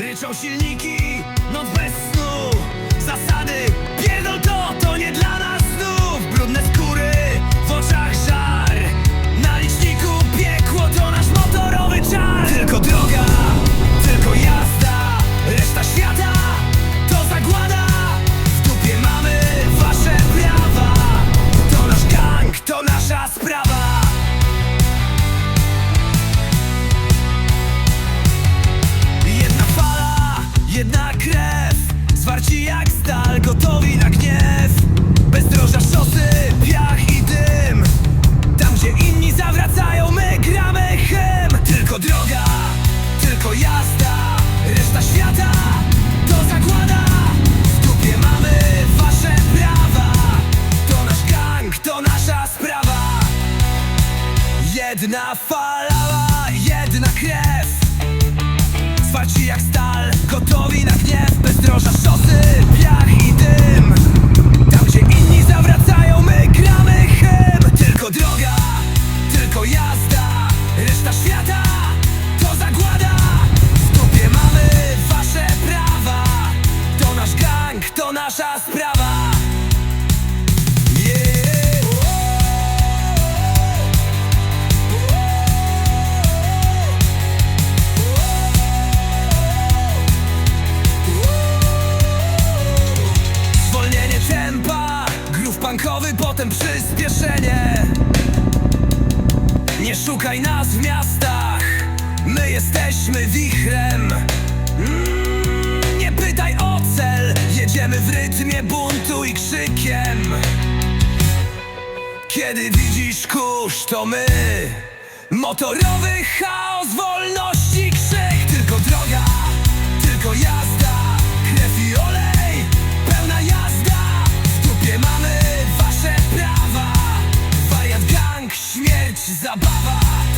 Ryczą silniki, noc Jedna fala, jedna krew. Zwarci jak stal, gotowi na gniew Bezdroża szosy. bankowy, potem przyspieszenie. Nie szukaj nas w miastach. My jesteśmy wichrem. Mm, Nie pytaj o cel. Jedziemy w rytmie buntu i krzykiem. Kiedy widzisz kurz to my. Motorowy chaos wolności zabawa